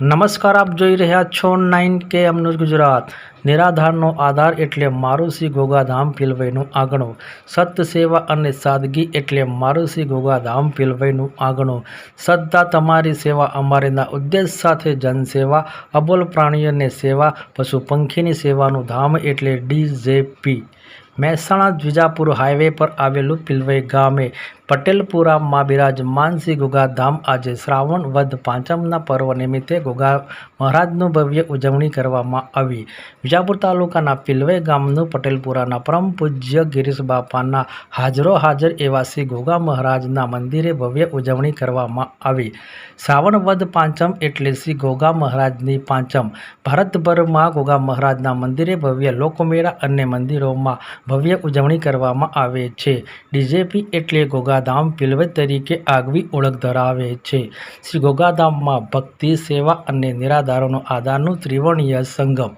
નમસ્કાર, આપ જોઈ રહ્યા છો નાઇન કે એમનું ગુજરાત. નિરાધારનો આધાર એટલે મારુસી ગોગાધામ પિલવાઈનું આંગણું. સત્ય સેવા અને સાદગી એટલે મારુસી ગોગાધામ પિલવાઈનું આંગણું. શ્રદ્ધા તમારી સેવા અમારેના ઉદ્દેશ સાથે જનસેવા, અબોલ પ્રાણીઓની સેવા, પશુ પંખીની સેવાનું ધામ એટલે ડીજેપી મહેસાણા વિજાપુર હાઈવે પર આવેલું પિલવઈ ગામે પટેલપુરામાં બિરાજમાન શ્રી ગોગાધામ આજે શ્રાવણ વદ પાંચમના પર્વ નિમિત્તે ગોગા મહારાજનું ભવ્ય ઉજવણી કરવામાં આવી. વિજાપુર તાલુકાના પિલવઈ ગામનું પટેલપુરાના પરમ પૂજ્ય ગિરીશ બાપાના હાજરો હાજર એવા શ્રી ગોગા મહારાજના મંદિરે ભવ્ય ઉજવણી કરવામાં આવી. શ્રાવણ વદ પાંચમ એટલે શ્રી ગોગા મહારાજની પાંચમ. ભારતભરમાં ગોગા મહારાજના મંદિરે ભવ્ય લોકમેળા અને મંદિરોમાં ભવ્ય ઉજવણી કરવામાં આવે છે. ડીજેપી એટલે ગોગાધામ પિલવઈ તરીકે આગવી ઓળખ ધરાવે છે. શ્રી ગોગાધામમાં ભક્તિ, સેવા અને નિરાધારોનો આધારનું ત્રિવર્ણીય સંગમ.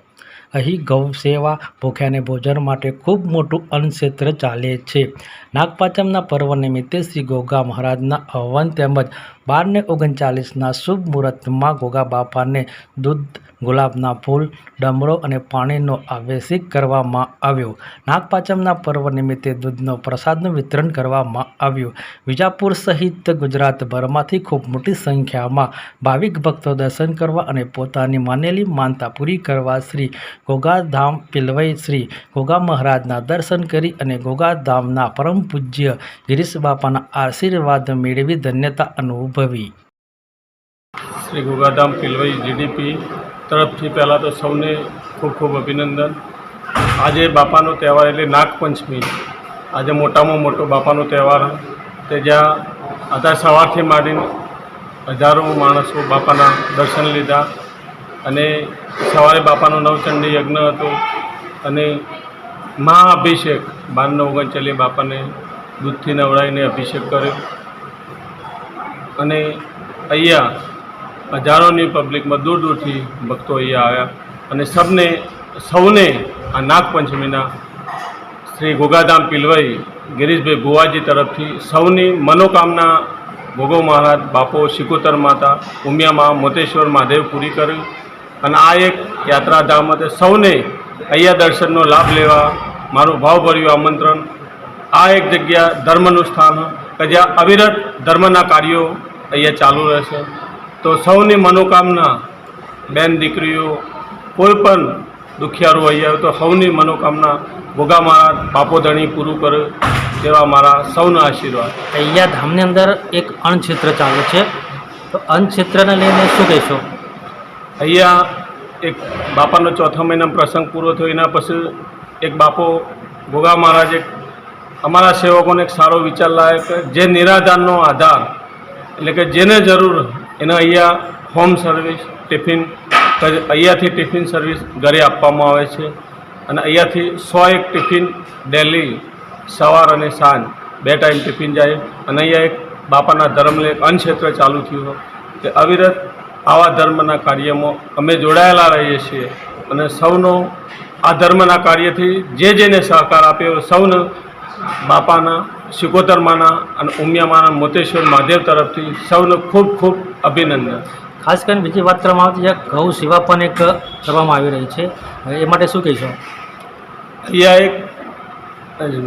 અહીં ગૌ સેવા ભૂખ્યાને ભોજન માટે ખૂબ મોટું અન્નક્ષેત્ર ચાલે છે. નાગપાંચમના પર્વ નિમિત્તે શ્રી ગોગા મહારાજના હવન તેમજ બારને ઓગણચાલીસના શુભ મુહૂર્તમાં ગોગા બાપાને દૂધ, ગુલાબના ફૂલ, ડમરો અને પાણીનો આવેશિક કરવામાં આવ્યો. નાગપાંચમના પર્વ નિમિત્તે દૂધનો પ્રસાદનું વિતરણ કરવામાં આવ્યું. વિજાપુર સહિત ગુજરાતભરમાંથી ખૂબ મોટી સંખ્યામાં ભાવિક ભક્તો દર્શન કરવા અને પોતાની માનેલી માનતા પૂરી કરવા શ્રી ગોગાધામ પિલવઈ શ્રી ગોગા મહારાજના દર્શન કરી અને ગોગાધામના પરમ પૂજ્ય ગિરીશ બાપાના આશીર્વાદ મેળવી ધન્યતા અનુભવી શ્રી ગોગાધામ પિલવઈ જીડીપી તરફથી પહેલાં તો સૌને ખૂબ ખૂબ અભિનંદન. આજે બાપાનો તહેવાર એટલે નાગપંચમી. આજે મોટામાં મોટો બાપાનો તહેવાર તે જ્યાં અધા સવારથી માંડીને હજારો માણસો બાપાના દર્શન લીધા અને સવારે બાપાનો નવચંડી યજ્ઞ હતો અને મહાઅભિષેક બારનો ઓગણચાલીએ બાપાને દૂધથી નવડાવીને અભિષેક કર્યો. અને અહીંયા હજારોની પબ્લિકમાં દૂર દૂરથી ભક્તો અહીંયા આવ્યા. અને સબને, સૌને આ નાગપંચમીના શ્રી ગોગાધામ પિલવાઈ ગિરીશભાઈ ભુવાજી તરફથી સૌની મનોકામના ભોગો મહારાજ, બાપો શિકોતર માતા ઉમિયામાં મોતેશ્વર મહાદેવ પૂરી કરી અને આ એક યાત્રાધામ હતે. સૌને અહીંયા દર્શનનો લાભ લેવા મારું ભાવભર્યું આમંત્રણ. આ એક જગ્યા ધર્મનું સ્થાન કે જ્યાં અવિરત ધર્મના કાર્યો અહીંયા ચાલુ રહેશે. તો સૌની મનોકામના બેન દીકરીઓ કોઈ પણ દુખિયારો અહીંયા આવે તો સૌની મનોકામના ભોગા મારા બાપોધણી પૂરું કરે તેવા મારા સૌના આશીર્વાદ. અહીંયા ધામની અંદર એક અણક્ષેત્ર ચાલુ છે. તો અણક્ષેત્રને લઈને શું કહેશો? અહીંયા એક બાપાનો ચોથા મહિનાનો પ્રસંગ પૂરો થયો એના પછી એક બાપો ભોગા મહારાજ એક અમારા સેવકોને એક સારો વિચાર લાવે કે જે નિરાધારનો આધાર એટલે કે જેને જરૂર એને અહીંયા હોમ સર્વિસ ટિફિન અહીંયાથી ટિફિન સર્વિસ ઘરે આપવામાં આવે છે. અને અહીંયાથી સો એક ટિફિન ડેલી સવાર અને સાંજ બે ટાઈમ ટિફિન જાય. અને અહીંયા એક બાપાના ધર્મને એક અન્નક્ષેત્ર ચાલુ થયું કે અવિરત આવા ધર્મના કાર્યમાં અમે જોડાયેલા રહીએ છીએ. અને સૌનો આ ધર્મના કાર્યથી જે જેને સહકાર આપ્યો સૌને બાપાના શિકોતરમાના અને ઉમિયામાના મોતેશ્વર મહાદેવ તરફથી સૌને ખૂબ ખૂબ અભિનંદન. ખાસ કરીને બીજી વાત કરવામાં આવતી છે ઘઉં સેવા પણ એક કરવામાં આવી રહી છે. એ માટે શું કહીશું? અહીંયા એક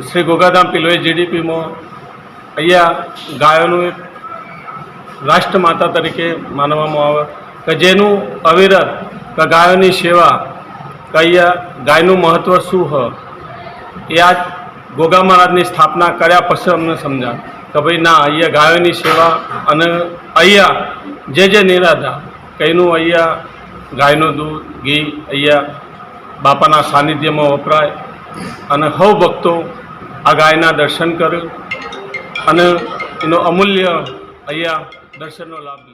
શ્રી ગોગાધામ પિલોઈ જીડીપીમાં અહીંયા ગાયોનું એક રાષ્ટ્રમાતા તરીકે માનવામાં આવે કે જેનું અવિરત કે ગાયોની સેવા કે અહીંયા ગાયનું મહત્ત્વ શું હ એ આજ ગોગા મહારાજની સ્થાપના કર્યા પછી અમને સમજા કે ભાઈ ના, અહીંયા ગાયોની સેવા અને અહીંયા જે જે નિરાધા કઈનું અહીંયા ગાયનું દૂધ, ઘી અહીંયા બાપાના સાનિધ્યમાં વપરાય અને હવ ભક્તો આ ગાયના દર્શન કરે અને એનો અમૂલ્ય અહીંયા દર્શનનો લાભ લે.